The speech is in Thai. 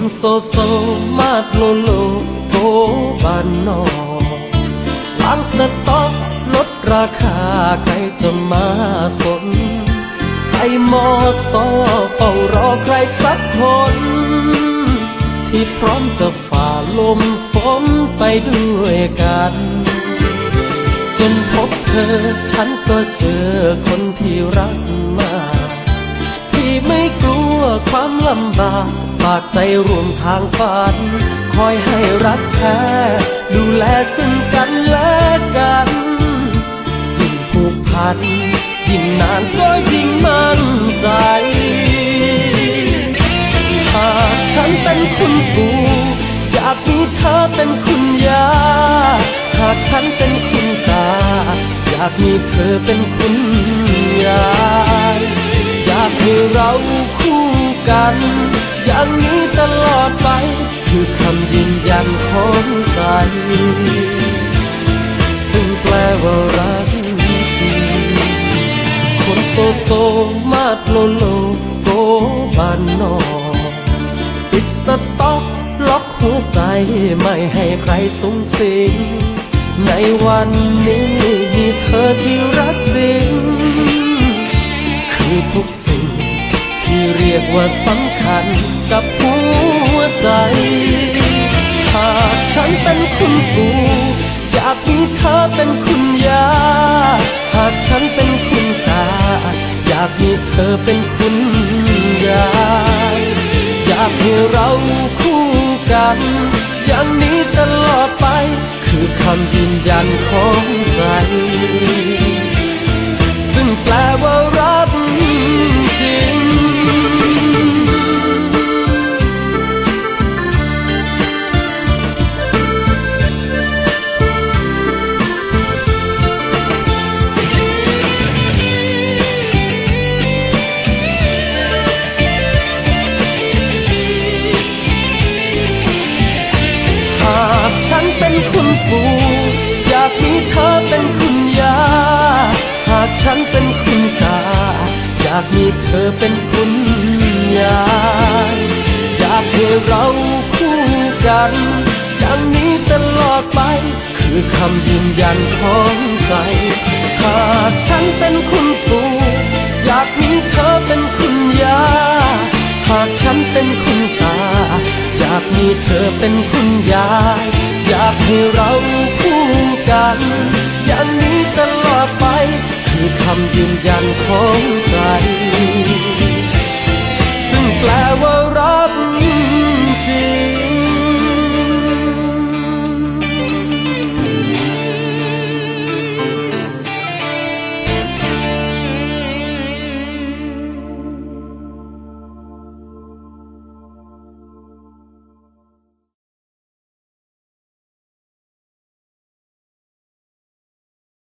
นโซโซมาดโลโลโกบานนอกบางสต็อกลดราคาใครจะมาสนไทยมอสอเฝ้ารอใครสักคน ที่พร้อมจะฝ่าลมฝนไปด้วยกัน จนพบเธอฉันก็เจอคนที่รักมาก ที่ไม่กลัวความำบากฝากใจร่วมทางฝัน คอยให้รักแท้ ดูแลซึ่งกันและกันยิ่งผูกพันยิ่งนานก็ยิ่งมั่นใจหากฉันเป็นคุณปู่อยากมีเธอเป็นคุณยาหากฉันเป็นคุณตา อยากมีเธอเป็นคุณยายอยากให้เรา กัน อย่างนี้ตลอดไป คือคำยืนยันของใจ ซึ่งแปลว่ารักจริงคนโซโซมาโลโลโกบานนอกปิดสต็อกล็อกหัวใจไม่ให้ใครสงสิงในวันนี้มีเธอที่รักจริง คือทุกสิ่ง เรียกว่าสำคัญกับหัวใจ หากฉันเป็นคุณปู่อยากมีเธอเป็นคุณยา หากฉันเป็นคุณตา อยากมีเธอเป็นคุณยายอยากให้เราคู่กัน อย่างนี้ตลอดไป คือคำยืนยันของใจ คุณปู่ อยากมีเธอเป็นคุณยา หากฉันเป็นคุณตา อยากมีเธอเป็นคุณยายอยากให้เราคู่กัน อย่างนี้ตลอดไป คือคำยืนยันของใจ หากฉันเป็นคุณปู่ อยากมีเธอเป็นคุณยา หากฉันเป็นคุณตา อยากมีเธอเป็นคุณยาย ให้เราคู่กัน อย่างนี้ตลอดไป คือคำยืนยันของใจ ซึ่งแปลว่ารักจริง